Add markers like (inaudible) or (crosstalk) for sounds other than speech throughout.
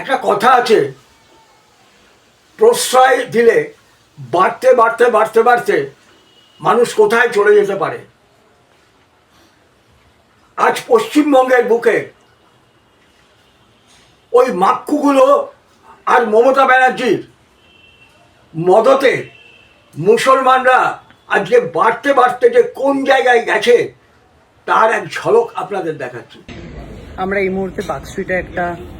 একটা কথা আছে। প্রশ্রয় দিলে বাড়তে বাড়তে বাড়তে বাড়তে মানুষ কোথায় চলে যেতে পারে? আজ পশ্চিমবঙ্গের বুকে ওই মাক্কুগুলো আর মমতা ব্যানার্জির মদতে মুসলমানরা আজকে বাড়তে বাড়তে যে কোন জায়গায় গেছে, তার এক ঝলক আপনাদের দেখাচ্ছি। আমরা এই মুহূর্তে স্ট্রিটে একটা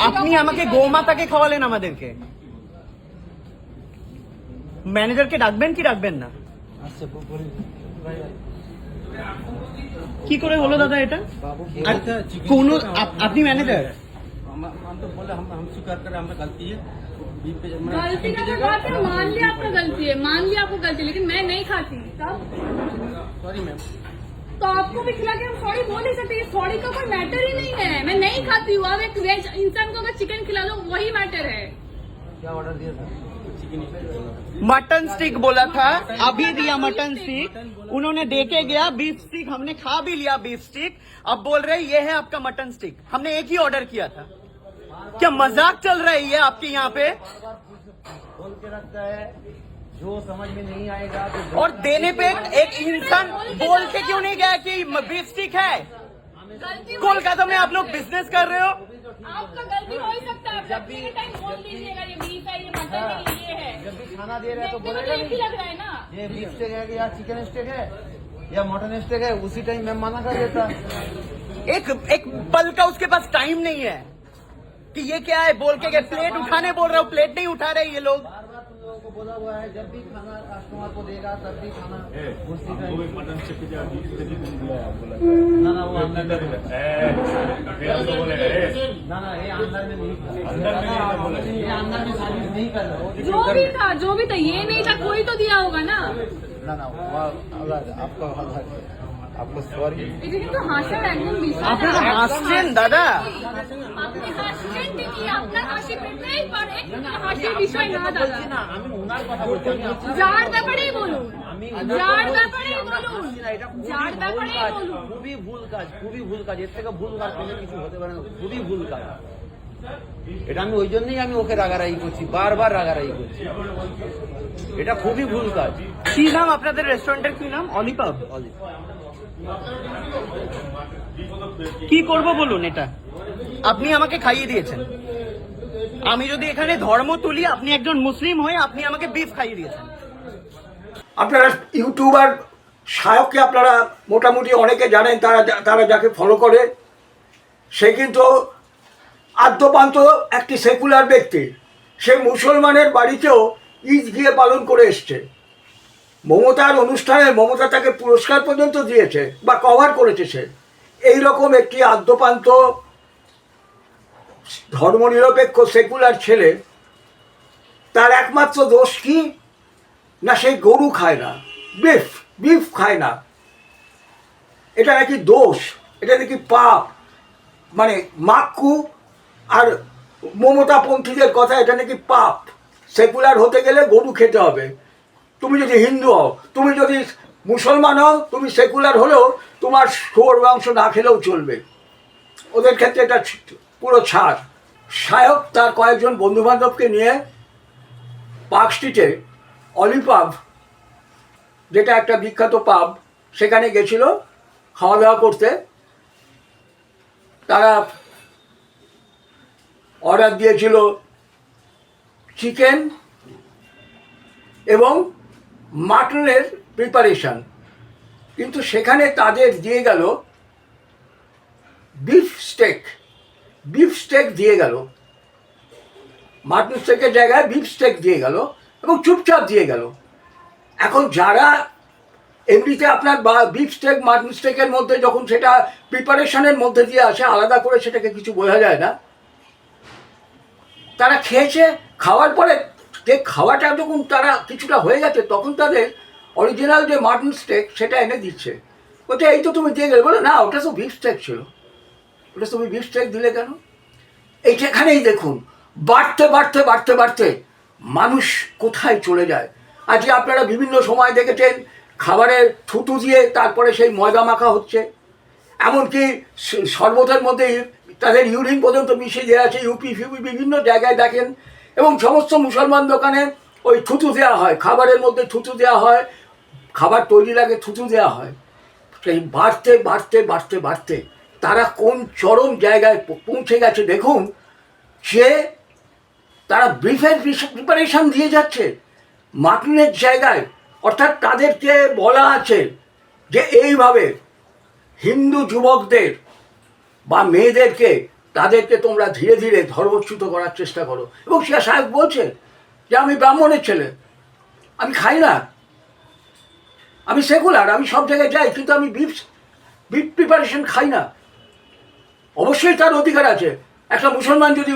আপনি রকম আমাকে বিষয়। গোমাতাকে খাওয়ালেন আমাদেরকে ম্যানেজারকে ডাকবেন কি ডাকবেন না কি করে হলো দাদা এটা আর কোন আপ- আপনি ম্যানেজার हम हम तो बोले हम हम स्वीकार करें हमें गलती है बीफ पे मैंने गलती चिकन का की तो बात है मान लिया आपका गलती है मान लिया आपको गलती है, लेकिन मैं नहीं खाती तब सॉरी मैम तो आपको भी खिला के हम सॉरी बोल नहीं सकते ये सॉरी का कोई मैटर ही नहीं है। मैं नहीं खाती हूँ अब एक वेज इंसान को अगर चिकन खिला दो वही मैटर है। क्या ऑर्डर दिया था? मटन स्टिक बोला था अभी दिया मटन स्टिक उन्होंने दे के गया बीफ स्टिक हमने खा भी लिया बीफ स्टिक अब बोल रहे ये है आपका मटन स्टिक हमने एक ही ऑर्डर किया था। क्या मज़ाक चल रहा है ये आपके यहाँ पे? बोल के रखता है। जो समझ में नहीं आएगा तो और देने पे एक इंसान बोल के क्यों नहीं गया कि बीफ स्टिक है? कोलकाता में आप लोग बिज़नेस कर रहे हो? आपका गलती हो ही सकता है। जब भी टाइम बोल दीजिएगा ये बीफ है ये मटन है। ये है। जब भी खाना दे रहे हैं तो बोलेगा तो एक ही नहीं। लग रहा है ना। ये बीफ स्टेक है या चिकन स्टेक है या मटन स्टेक है उसी टाइम मैं मना कर देता। एक एक पल का उसके पास टाइम नहीं है। कि ये क्या है? बोल के प्लेट उठाने बोल रहा हूँ? प्लेट नहीं उठा रहे ये लोगों। को बोला हुआ है जब भी खाना कस्टमर को देगा तब भी खाना उसी टाइम ना ना वो अंदर में ना ना ये अंदर में नहीं कर अंदर में सर्विस नहीं कर रहा जो भी था जो भी था ये नहीं था कोई तो दिया होगा ना। ना ना आपका আপনারা হাসছেন দাদা। যার ব্যাপারেই বলুন যার ব্যাপারেই বলুন যার ব্যাপারেই বলুন। খুবই ভুল কাজ খুবই ভুল কাজ এর থেকে ভুল কাজ কোনো কিছু হতে পারে না খুবই ভুল কাজ। এটা আমি ওই জন্যই আমি ওকে রাগারাগি করছি বারবার রাগারাগি করছি। এটা খুবই ভুল কাজ। কি নাম আপনাদের রেস্টুরেন্টের কি নাম? অলিপাব অলিপাব কি করব বলুন এটা? আপনি আমাকে খাইয়ে দিয়েছেন। আমি যদি এখানে ধর্ম তুলি, আপনি একজন মুসলিম হয়ে আপনি আমাকে বিফ খাইয়ে দিয়েছেন। আপনারা ইউটিউবার সায়ককে আপনারা মোটামুটি অনেকে জানেন, তারা তারা যাকে ফলো করে। সে কিন্তু আদ্যপান্ত একটি সেকুলার ব্যক্তি। সে মুসলমানের বাড়িতেও ঈদ গিয়ে পালন করে এসছে। মমতার অনুষ্ঠানে মমতা তাকে পুরস্কার পর্যন্ত দিয়েছে বা কভার করেছে সে। এইরকম একটি আদ্যপান্ত ধর্মনিরপেক্ষ সেকুলার ছেলে, তার একমাত্র দোষ কি? না সেই গরু খায় না বিফ বিফ খায় না। এটা নাকি দোষ, এটা নাকি পাপ। মানে মাক্কু আর মমতাপন্থীদের কথা, এটা নাকি পাপ। সেকুলার হতে গেলে গরু খেতে হবে। তুমি যদি হিন্দু হও, তুমি যদি মুসলমান হও, তুমি সেকুলার হলেও তোমার শুয়োর মাংস না খেলেও চলবে। ওদের ক্ষেত্রে এটা পুরো ছাড়। সায়ক তার কয়েকজন বন্ধুবান্ধবকে নিয়ে পার্ক স্ট্রিটে অলিপাব যেটা একটা বিখ্যাত পাব, সেখানে গেছিল খাওয়া দাওয়া করতে। তারা অর্ডার দিয়েছিল চিকেন এবং মাটনের প্রিপারেশন কিন্তু সেখানে তাদের দিয়ে গেল বিফ স্টেক বিফ স্টেক দিয়ে গেল। মাটন স্টেকের জায়গায় বিফ স্টেক দিয়ে গেল এবং চুপচাপ দিয়ে গেল। এখন যারা এমনিতে আপনার বা বিফ স্টেক মাটন স্টেকের মধ্যে যখন সেটা প্রিপারেশনের মধ্যে দিয়ে আসে, আলাদা করে সেটাকে কিছু বোঝা যায় না। তারা খেয়েছে, খাওয়ার পরে যে খাওয়াটা যখন তারা কিছুটা হয়ে গেছে, তখন তাদের অরিজিনাল যে মাটন স্টেক সেটা এনে দিচ্ছে। বলছে, এই তো তুমি দিয়ে গেলে। বলো, না, ওটা তো বিফ স্টেক ছিল। ওটা তুমি বিফ স্টেক দিলে কেন? এইখানেই দেখুন, বাড়তে বাড়তে বাড়তে বাড়তে মানুষ কোথায় চলে যায়। আজকে আপনারা বিভিন্ন সময় দেখেছেন, খাবারের থুতু দিয়ে তারপরে সেই ময়দা মাখা হচ্ছে। এমনকি শরবতের মধ্যে তাদের ইউরিন পর্যন্ত মিশিয়ে দেওয়া আছে। ইউপি ফিউপি বিভিন্ন জায়গায় দেখেন এবং সমস্ত মুসলমান দোকানে ওই থুতু দেওয়া হয়, খাবারের মধ্যে থুতু দেওয়া হয়, খাবার তৈরির আগে থুতু দেওয়া হয়। সেই বাড়তে বাড়তে বাড়তে বাড়তে তারা কোন চরম জায়গায় পৌঁছে গেছে দেখুন যে তারা ব্রিফের প্রিপারেশন দিয়ে যাচ্ছে। মাটনের জায়গায়, অর্থাৎ তাদেরকে বলা আছে যে এইভাবে হিন্দু যুবকদের বা মেয়েদেরকে তাদেরকে তোমরা ধীরে ধীরে ধর্মচ্যুত করার চেষ্টা করো। এবং সে সাহেব বলছে যে, আমি ব্রাহ্মণের ছেলে। আমি খাই না। আমি সেকুলার, আমি সব জায়গায় যাই, কিন্তু আমি বিফ বিফ প্রিপারেশন খাই না। অবশ্যই তার অধিকার আছে। একটা মুসলমান যদি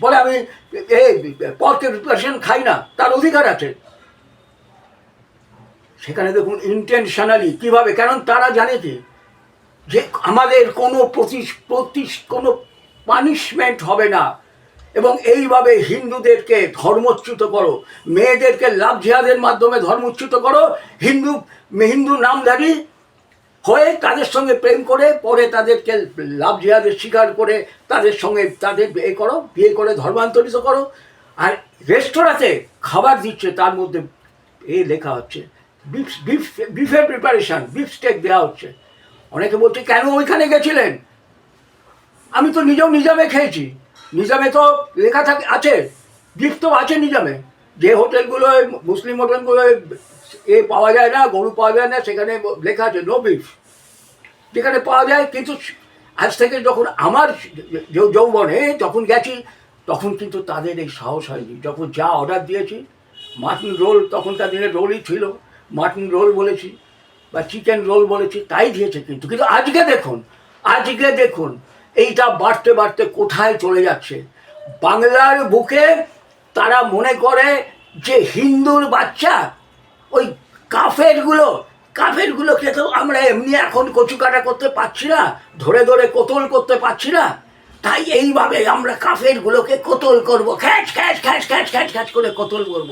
বলে, আমি এ পর্কের প্রিপারেশন খাই না, তার অধিকার আছে। সেখানে দেখুন ইন্টেনশনালি কীভাবে, কারণ তারা জানে কি? যে আমাদের কোনো প্রতি প্রতি কোনো পানিশমেন্ট হবে না। এবং এইভাবে হিন্দুদেরকে ধর্মচ্যুত করো, মেয়েদেরকে লাভ জিহাদের মাধ্যমে ধর্মচ্যুত করো, হিন্দু হিন্দু নামধারী হয়ে তাদের সঙ্গে প্রেম করে, পরে তাদেরকে লাভ জিহাদের স্বীকার করে তাদের সঙ্গে তাদের এ করো, বিয়ে করে ধর্মান্তরিত করো। আর রেস্তোরাঁতে খাবার দিচ্ছে, তার মধ্যে এ লেখা হচ্ছে, বিফ বিফ, বিফের প্রিপারেশন বিফ স্টেক দেওয়া হচ্ছে। অনেকে বলছে, কেন ওইখানে গেছিলেন? আমি তো নিজেও নিজামে খেয়েছি। নিজামে তো লেখা থাকে আছে বিফ তো আছে নিজামে। যে হোটেলগুলোয় মুসলিম হোটেলগুলোয় এ পাওয়া যায় না, গরু পাওয়া যায় না, সেখানে লেখা আছে নো বিফ যেখানে পাওয়া যায়, কিন্তু আজ থেকে যখন আমার যৌবনে যখন গেছি, তখন কিন্তু তাদের এই সাহস হয়নি। যখন যা অর্ডার দিয়েছি মাটন রোল তখনকার দিনে রোলই ছিল। মাটন রোল বলেছি, বা চিকেন রোল বলেছি, তাই দিয়েছে কিন্তু। কিন্তু আজকে দেখুন আজকে দেখুন এইটা বাড়তে বাড়তে কোথায় চলে যাচ্ছে? বাংলার বুকে তারা মনে করে যে হিন্দুর বাচ্চা, ওই কাফেরগুলো, কাফেরগুলোকে তো আমরা এমনি এখন কচু কাটা করতে পারছি না, ধরে ধরে কোতল করতে পারছি না। তাই এইভাবে আমরা কাফেরগুলোকে কোতল করব, খ্যাচ খ্যাচ খ্যাচ খ্যাচ খ্যাচ খ্যাচ করে কোতল করব।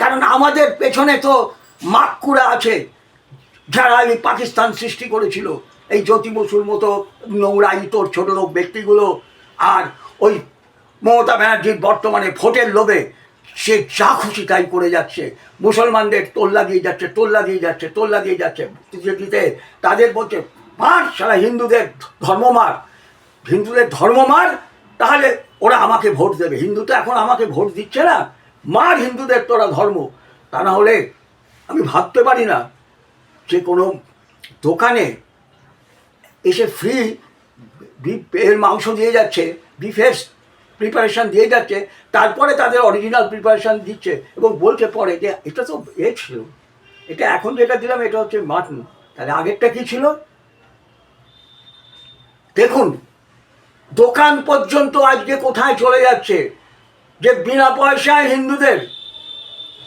কারণ আমাদের পেছনে তো মাক্কুরা আছে। যারা এই পাকিস্তান সৃষ্টি করেছিল। এই জ্যোতি বসুর মতো নোংরা ইতর ছোট লোক ব্যক্তিগুলো আর ওই মমতা ব্যানার্জির বর্তমানে ভোটের লোভে সে যা খুশি তাই করে যাচ্ছে। মুসলমানদের তোল্লা লাগিয়ে যাচ্ছে তোল্লা দিয়ে যাচ্ছে তোল্লা দিয়ে যাচ্ছে। দিতে তাদের বলছে, মার সারা হিন্দুদের ধর্ম মার। হিন্দুদের ধর্ম মার, তাহলে ওরা আমাকে ভোট দেবে। হিন্দু তো এখন আমাকে ভোট দিচ্ছে না। মার হিন্দুদের তোরা ধর্ম। তা না হলে আমি ভাবতে পারি না যে কোনো দোকানে এসে ফ্রি বিফ এর মাংস দিয়ে যাচ্ছে বিফের প্রিপারেশন দিয়ে যাচ্ছে, তারপরে তাদের অরিজিনাল প্রিপারেশান দিচ্ছে এবং বলছে পরে যে এটা তো এ ছিল। এটা এখন যেটা দিলাম, এটা হচ্ছে মাটন তাহলে আগেরটা কি ছিল? দেখুন, দোকান পর্যন্ত আজকে কোথায় চলে যাচ্ছে? যে বিনা পয়সায় হিন্দুদের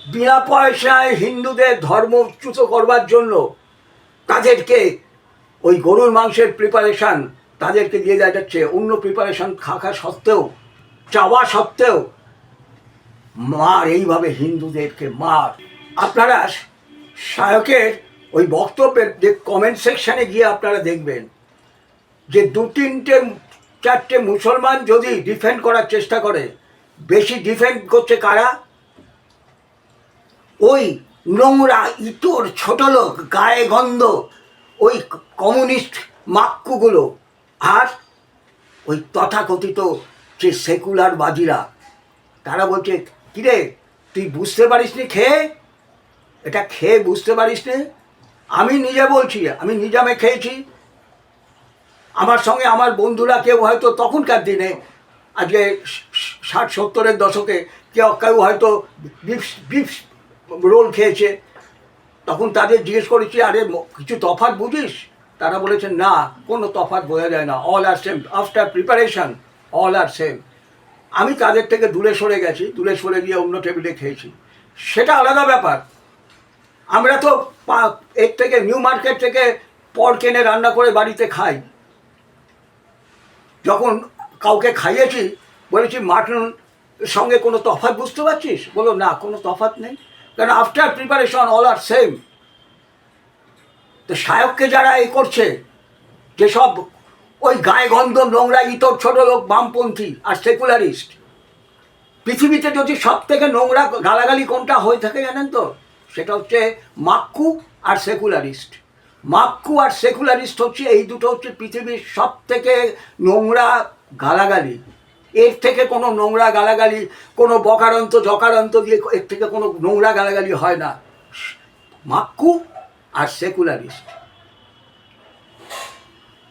বিনা পয়সায় হিন্দুদের ধর্মচ্যুত করবার জন্য তাদেরকে ওই গরুর মাংসের প্রিপারেশান তাদেরকে দিয়ে দেওয়া যাচ্ছে অন্য প্রিপারেশন খাখা সত্ত্বেও, চাওয়া সত্ত্বেও, মার, এইভাবে হিন্দুদেরকে মার। আপনারা শায়কের ওই বক্তব্যের যে কমেন্ট সেকশানে গিয়ে আপনারা দেখবেন যে দু, তিনটে, চারটে মুসলমান যদি ডিফেন্ড করার চেষ্টা করে, বেশি ডিফেন্ড করছে কারা? ওই নোংরা ইতর ছোট লোক, গায়ে গন্ধ, ওই কমিউনিস্ট মাক্কুগুলো আর ওই তথাকথিত যে সেকুলার বাজিরা, তারা বলছে, কিরে, তুই বুঝতে পারিস নি খেয়ে এটা খেয়ে বুঝতে পারিস নি আমি নিজে বলছি, আমি নিজামে খেয়েছি। আমার সঙ্গে আমার বন্ধুরা কেউ হয়তো তখনকার দিনে, আজকে ষাট সত্তরের দশকে, কেউ কেউ হয়তো বিফ বিফ রোল খেয়েছে। তখন তাদের জিজ্ঞেস করেছি, আরে কিছু তফাৎ বুঝিস? তারা বলেছে, না, কোনো তফাৎ বোঝা যায় না। All are same after preparation all are same আমি তাদের থেকে দূরে সরে গেছি, দূরে সরে গিয়ে অন্য টেবিলে খেয়েছি। সেটা আলাদা ব্যাপার। আমরা তো এর থেকে নিউ মার্কেট থেকে পর কেনে রান্না করে বাড়িতে খাই। যখন কাউকে খাইয়েছি, বলেছি, মাটন সঙ্গে কোনো তফাৎ বুঝতে পারছিস? বলো না, কোনো তফাৎ নেই। কারণ after preparation all are same তো সায়ককে যারা এই করছে যেসব ওই গায়ে গন্ধ নোংরা ইতর ছোট লোক বামপন্থী আর সেকুলারিস্ট পৃথিবীতে যদি সব থেকে নোংরা গালাগালি কোনটা হয়ে থাকে জানেন তো সেটা হচ্ছে মাক্কু আর সেকুলারিস্ট মাক্কু আর সেকুলারিস্ট হচ্ছে এই দুটো হচ্ছে পৃথিবীর সব থেকে নোংরা গালাগালি এর থেকে কোনো নোংরা গালাগালি, কোনো বকারন্ত জকারন্ত দিয়ে এর থেকে কোনো নোংরা গালাগালি হয় না। মাক্কু আর সেকুলারিস্ট।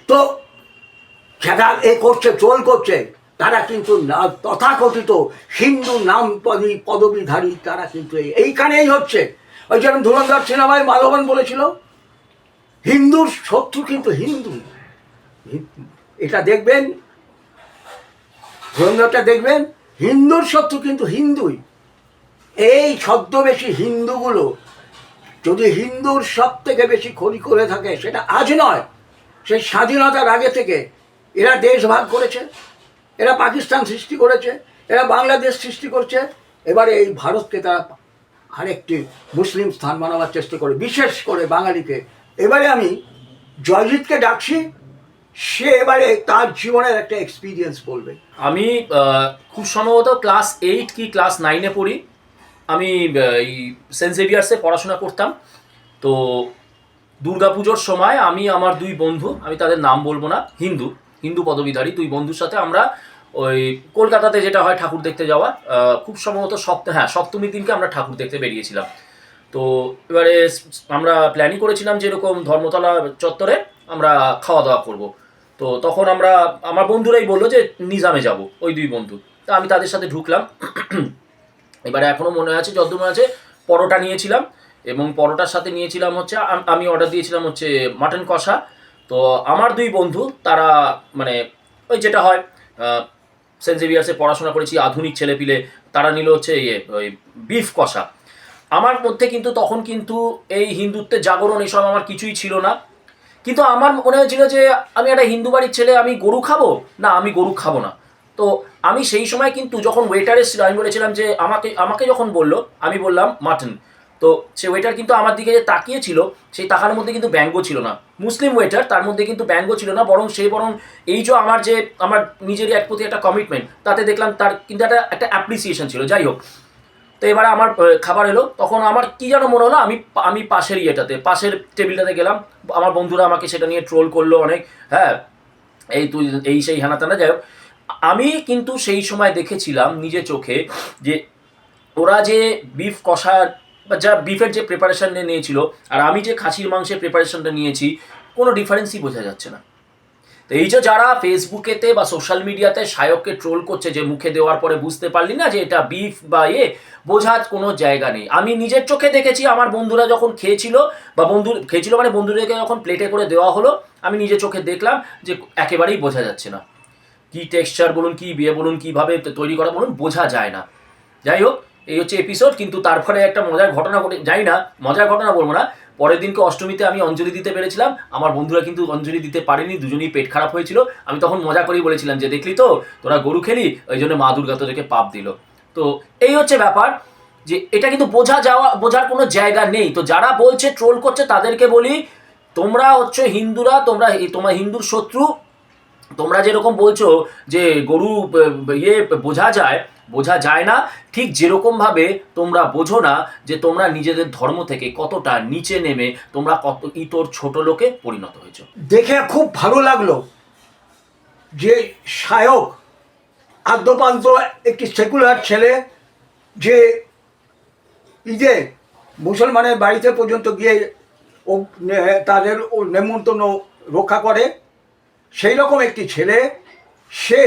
তো যারা এ করছে, ট্রোল করছে, তারা কিন্তু না- তথাকথিত হিন্দু নাম পদবী পদবীধারী, তারা কিন্তু এইখানেই হচ্ছে। ওই যেমন ধুরন্ধর সিনেমায় মালবন বলেছিল, হিন্দুর শত্রু কিন্তু হিন্দু। এটা দেখবেন ধুরন্ধরটা দেখবেন, হিন্দুর শত্রু কিন্তু হিন্দুই। এই ছদ্মবেশী হিন্দুগুলো যদি হিন্দুর সব থেকে বেশি ক্ষতি করে থাকে, সেটা আজ নয়, সেই স্বাধীনতার আগে থেকে এরা দেশ ভাগ করেছে, এরা পাকিস্তান সৃষ্টি করেছে, এরা বাংলাদেশ সৃষ্টি করছে। এবারে এই ভারতকে তারা আরেকটি মুসলিম স্থান বানাবার চেষ্টা করে, বিশেষ করে বাঙালিকে। এবারে আমি জয়জিৎকে ডাকছি, সে এবারে তার জীবনের একটা এক্সপিরিয়েন্স বলবে। আমি খুব সম্ভবত ক্লাস এইট কি ক্লাস নাইনে পড়ি। আমি এই সেন্ট জেভিয়ার্সে পড়াশোনা করতাম। তো দুর্গাপুজোর সময় আমি, আমার দুই বন্ধু, আমি তাদের নাম বলব না, হিন্দু হিন্দু পদবীধারী দুই বন্ধুর সাথে আমরা ওই কলকাতাতে যেটা হয় ঠাকুর দেখতে যাওয়া খুব সম্ভবত সপ্ত হ্যাঁ সপ্তমীর দিনকে আমরা ঠাকুর দেখতে বেরিয়েছিলাম। তো এবারে আমরা প্ল্যানই করেছিলাম যে এরকম ধর্মতলা চত্বরে আমরা খাওয়া দাওয়া করব। তো তখন আমরা, আমার বন্ধুরাই বলল যে, নিজামে যাব, ওই দুই বন্ধু। তা আমি তাদের সাথে ঢুকলাম। এবারে এখনও মনে আছে যত মনে আছে, পরোটা নিয়েছিলাম এবং পরোটার সাথে নিয়েছিলাম হচ্ছে, আমি অর্ডার দিয়েছিলাম হচ্ছে মাটন কষা। তো আমার দুই বন্ধু, তারা মানে ওই যেটা হয় সেন্ট জেভিয়ার্সে পড়াশোনা করেছি, আধুনিক ছেলেপিলে, তারা নিল হচ্ছে ইয়ে ওই বিফ কষা। আমার মধ্যে কিন্তু তখন কিন্তু এই হিন্দুত্বের জাগরণ এসব আমার কিছুই ছিল না। কিন্তু আমার মনে হয়েছিল যে আমি একটা হিন্দু বাড়ির ছেলে, আমি গরু খাব? না, আমি গরু খাব না। তো আমি সেই সময় কিন্তু যখন ওয়েটার এসেছিল, আমি বলেছিলাম যে আমাকে আমাকে যখন বলল, আমি বললাম মাটন। তো সে ওয়েটার কিন্তু আমার দিকে যে তাকিয়েছিল, সেই তাকার মধ্যে কিন্তু ব্যঙ্গ ছিল না। মুসলিম ওয়েটার তার মধ্যে কিন্তু ব্যঙ্গ ছিল না, বরং সে বরং এই যে আমার যে, আমার নিজেরই এক প্রতি একটা কমিটমেন্ট তাতে দেখলাম তার কিন্তু একটা একটা অ্যাপ্রিসিয়েশন ছিল। যাই হোক তো এবারে আমার খাবার এলো। তখন আমার কি যেন মনে হলো, আমি আমি পাশের ইয়েটাতে পাশের টেবিলটাতে গেলাম। আমার বন্ধুরা আমাকে সেটা নিয়ে ট্রোল করল অনেক হ্যাঁ। এই তুই, এই সেই হানা টানা যাই হোক। আমি কিন্তু সেই সময় দেখেছিলাম নিজে চোখে যে ওরা যে বিফ কষার, বা যা বিফের যে প্রিপারেশন নিয়েছিল, আর আমি যে খাসির মাংসের প্রিপারেশনটা নিয়েছি, কোনো ডিফারেন্সই বোঝা যাচ্ছে না। এই যে যারা ফেসবুকেতে বা সোশ্যাল মিডিয়াতে সায়ককে ট্রোল করছে যে মুখে দেওয়ার পরে বুঝতে পারলি না যে এটা বিফ বা এ, বোঝার কোনো জায়গা নেই। আমি নিজের চোখে দেখেছি, আমার বন্ধুরা যখন খেয়েছিল বা বন্ধু, খেয়েছিল মানে বন্ধুদেরকে যখন প্লেটে করে দেওয়া হলো, আমি নিজের চোখে দেখলাম যে একেবারেই বোঝা যাচ্ছে না। কি টেক্সচার বলুন, কি বিয়ে বলুন, কীভাবে তৈরি করা বলুন, বোঝা যায় না। যাই হোক, এই হচ্ছে এপিসোড কিন্তু তারপরে একটা মজার ঘটনা ঘটে যাই না, মজার ঘটনা বলব না পরের দিনকে অষ্টমীতে আমি অঞ্জলি দিতে পেরেছিলাম। আমার বন্ধুরা কিন্তু অঞ্জলি দিতে পারেনি, দুজনেই পেট খারাপ হয়েছিল। আমি তখন মজা করেই বলেছিলাম যে, দেখলি তো, তোরা গরু খেলি? ওই জন্য মা দুর্গা তোদেরকে পাপ দিল। তো এই হচ্ছে ব্যাপার যে, এটা কিন্তু বোঝা যাওয়া, বোঝার কোনো জায়গা নেই। তো যারা বলছে ট্রোল করছে, তাদেরকে বলি, তোমরা হচ্ছে হিন্দুরা, তোমরা তোমার হিন্দুর শত্রু, তোমরা যেরকম বলছো যে, গরু ইয়ে বোঝা যায় বোঝা যায় না। ঠিক যেরকমভাবে তোমরা বোঝো না যে তোমরা নিজেদের ধর্ম থেকে কতটা নিচে নেমে তোমরা কত ইতর ছোট লোকে পরিণত হয়েছো। দেখে খুব ভালো লাগল যে সায়ক আদ্যপান্ত একটি সেকুলার ছেলে যে ঈদে মুসলমানের বাড়িতে পর্যন্ত গিয়ে ও তাদের নেমন্তন্ন রক্ষা করে, সেই রকম একটি ছেলে, সে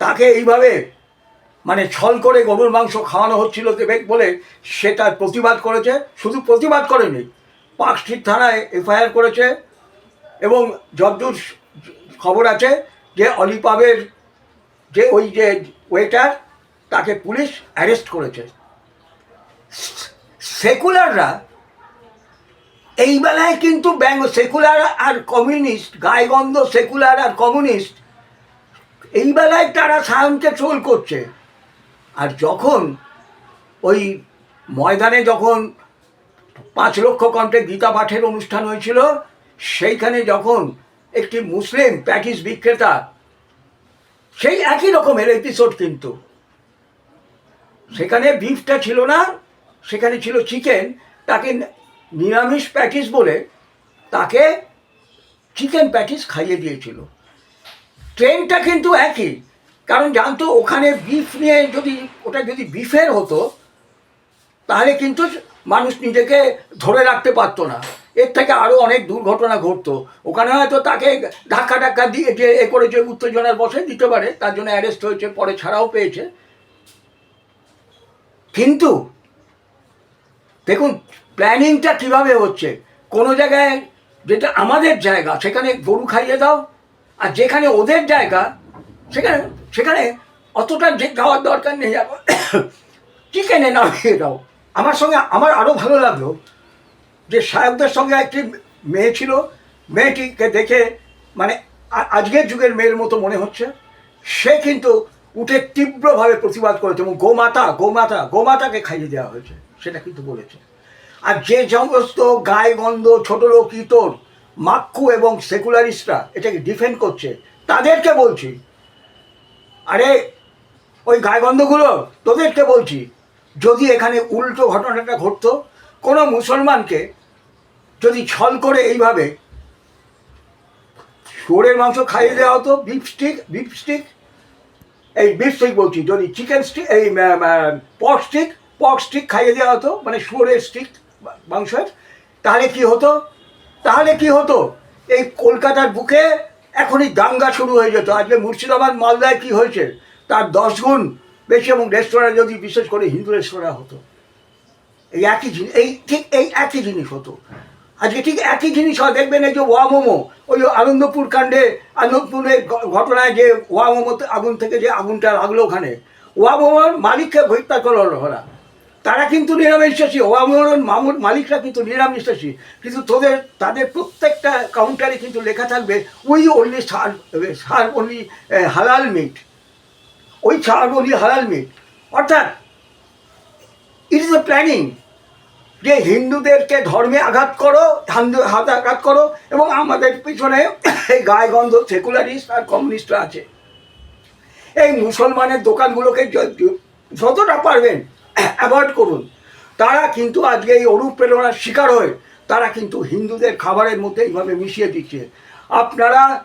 তাকে এইভাবে মানে ছল করে গরুর মাংস খাওয়ানো হচ্ছিল বলে সে তার প্রতিবাদ করেছে, শুধু প্রতিবাদ করেনি, পার্ক স্ট্রিট থানায় এফআইআর করেছে এবং যদ্দূর খবর আছে যে অলিপাবের যে ওই যে ওয়েটার তাকে পুলিশ অ্যারেস্ট করেছে। সেকুলাররা এই বেলায় কিন্তু ব্যাঙ্গ সেকুলার আর কমিউনিস্ট গায়গন্ধ সেকুলার আর কমিউনিস্ট এই বেলায় তারা সায়নকে ট্রোল করছে। আর যখন ওই ময়দানে যখন পাঁচ লক্ষ কণ্ঠে গীতা পাঠের অনুষ্ঠান হয়েছিল, সেইখানে যখন একটি মুসলিম প্যাটিস বিক্রেতা, সেই একই রকমের এপিসোড কিন্তু। সেখানে বিফটা ছিল না, সেখানে ছিল চিকেন তাকে নিরামিষ প্যাটিস বলে তাকে চিকেন প্যাটিস খাইয়ে দিয়েছিল। ট্রেনটা কিন্তু একই। কারণ জানতো ওখানে বিফ নিয়ে যদি, ওটা যদি বিফের হতো, তাহলে কিন্তু মানুষ নিজেকে ধরে রাখতে পারতো না। এর থেকে আরও অনেক দুর্ঘটনা ঘটতো। ওখানে হয়তো তাকে ধাক্কা টাক্কা দিয়ে যে এ করেছে উত্তেজনার বসে দিতে পারে, তার জন্য অ্যারেস্ট হয়েছে, পরে ছাড়াও পেয়েছে। কিন্তু, দেখুন প্ল্যানিংটা কীভাবে হচ্ছে? কোনো জায়গায় যেটা আমাদের জায়গা, সেখানে গরু খাইয়ে দাও, আর যেখানে ওদের জায়গা, সেখানে সেখানে অতটা যে যাওয়ার দরকার নেই। (coughs) চিকেনে নামিয়ে দাও আমার সঙ্গে, আমার আরও ভালো লাগল যে সাহেবদের সঙ্গে একটি মেয়ে ছিল। মেয়েটিকে দেখে মানে আজকের যুগের মেয়ের মতো মনে হচ্ছে। সে কিন্তু উঠে তীব্রভাবে প্রতিবাদ করেছে এবং গোমাতা গোমাতা, গোমাতাকে খাইয়ে দেওয়া হয়েছে, সেটা কিন্তু বলেছে। আর যে সমস্ত গায়ে গন্ধ, ছোট লোক, ইতর, মাক্কু এবং সেকুলারিস্টরা এটাকে ডিফেন্ড করছে, তাদেরকে বলছি আরে, ওই গায়গন্ধগুলো তোদেরকে বলছি, যদি এখানে উল্টো ঘটনাটা ঘটতো, কোনো মুসলমানকে যদি ছল করে এইভাবে, শুয়োরের মাংস খাইয়ে দেওয়া হতো বিফ স্টিক বিফ স্টিক এই বিফ স্টিক বলছি, যদি চিকেন স্টিক, এই পক স্টিক পক স্টিক খাইয়ে দেওয়া হতো মানে শুয়োরের স্টিক, মাংসের, তাহলে কি হতো? তাহলে কি হতো? এই কলকাতার বুকে এখনই দাঙ্গা শুরু হয়ে যেত। আজকে মুর্শিদাবাদ, মালদায় কি হয়েছে? তার দশ গুণ বেশি এবং রেস্তোরাঁ যদি বিশেষ করে হিন্দু রেস্তোরাঁ হতো। এই একই জিনিস, এই ঠিক এই একই জিনিস হতো। আজকে ঠিক একই জিনিস হয়। দেখবেন এই যে ওয়া মোমো, ওই আনন্দপুর কাণ্ডে, আনন্দপুরের ঘটনায় যে ওয়া মোমোতে আগুন থেকে যে আগুনটা লাগল ওখানে। ওয়া মোমোর মালিককে হত্যা করল ওরা। তারা কিন্তু নিরামিষাসী ওয়া মোমোর মালিকরা কিন্তু নিরামিষাসী কিন্তু তোদের, তাদের প্রত্যেকটা কাউন্টারে কিন্তু লেখা থাকবে ওই অনলি সার সার অনলি হালাল মিট ওই সার অনলি হালাল মিট অর্থাৎ ইট ইজ এ প্ল্যানিং যে হিন্দুদেরকে ধর্মে আঘাত করো, হিন্দু হাতে আঘাত করো, এবং আমাদের পিছনে এই গায়গন্ধ, সেকুলারিস্ট আর কমিউনিস্টরা আছে। এই মুসলমানের দোকানগুলোকে যতটা পারবেন অ্যাভয়েড করুন। তারা কিন্তু আজকে এই অনুপ্রেরণার শিকার হয়ে তারা কিন্তু হিন্দুদের খাবারের মধ্যে এইভাবে মিশিয়ে দিচ্ছে। আপনারা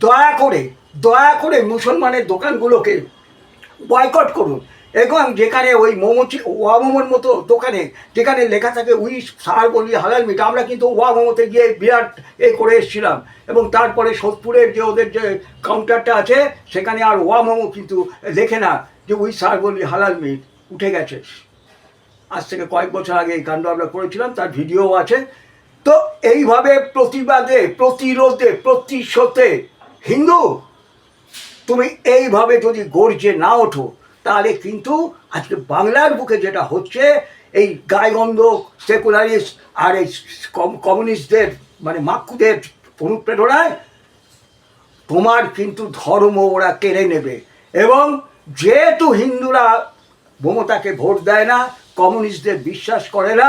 দয়া করে দয়া করে মুসলমানের দোকানগুলোকে বয়কট করুন। এবং যেখানে ওই মোমো চি- ওয়া মোমোর মতো দোকানে, যেখানে লেখা থাকে উই সার বলি, হালাল মিট আমরা কিন্তু ওয়া মোমোতে গিয়ে বিরাট এ করে এসেছিলাম। এবং তারপরে সোদপুরের যে ওদের যে কাউন্টারটা আছে, সেখানে আর ওয়া মোমো কিন্তু লেখে না, যে উই সার বলি, হালাল মিট উঠে গেছে। আজ থেকে কয়েক বছর আগে এই কাণ্ড আমরা করেছিলাম, তার ভিডিও আছে। তো এইভাবে প্রতিবাদে, প্রতিরোধে, প্রতিশোধে, হিন্দু, তুমি এইভাবে যদি গর্জে না ওঠো, তাহলে কিন্তু আজকে বাংলার বুকে যেটা হচ্ছে, এই গায়গন্ধ, সেকুলারিস্ট আর এই কম- কমিউনিস্টদের মানে মাক্কুদের অনুপ্রেরণায় তোমার কিন্তু ধর্ম ওরা কেড়ে নেবে। এবং যেহেতু হিন্দুরা মমতাকে ভোট দেয় না, কমিউনিস্টদের বিশ্বাস করে না,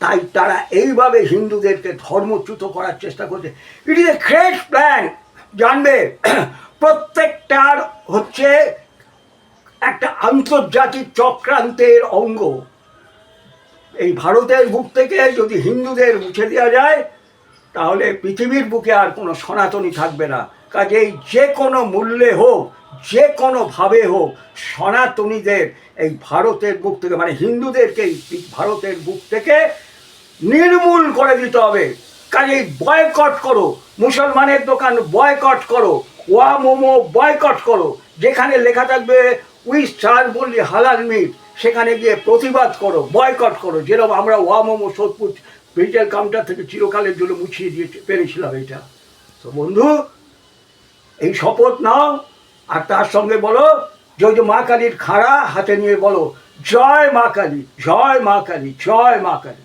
তাই তারা এইভাবে হিন্দুদেরকে ধর্মচ্যুত করার চেষ্টা করছে। It is a great plan জানবে? প্রত্যেকটার হচ্ছে একটা আন্তর্জাতিক চক্রান্তের অঙ্গ। এই ভারতের বুক থেকে যদি হিন্দুদের মুছে দেওয়া যায়, তাহলে পৃথিবীর বুকে আর কোনো সনাতনী থাকবে না। কাজেই যে কোনো মূল্যে হোক, যে কোনোভাবে হোক, সনাতনীদের এই ভারতের বুক থেকে মানে হিন্দুদেরকে ভারতের বুক থেকে নির্মূল করে দিতে হবে। কাজেই বয়কট করো। মুসলমানের দোকান বয়কট করো। ওয়া মোমো বয়কট করো। যেখানে লেখা থাকবে উই স্টার বললি হালাল মিট সেখানে গিয়ে প্রতিবাদ করো বয়কট করো। যেরকম আমরা ওয়া মোমো সোদপুর রিটেল কাউন্টার থেকে চিরকালের জন্য মুছিয়ে দিয়ে পেরেছিলাম এটা। তো বন্ধু এই শপথ নাও, আর তার সঙ্গে বলো যে ওই মা কালীর খাড়া হাতে নিয়ে বলো, জয় মা কালী, জয় মা কালী, জয় মা কালী।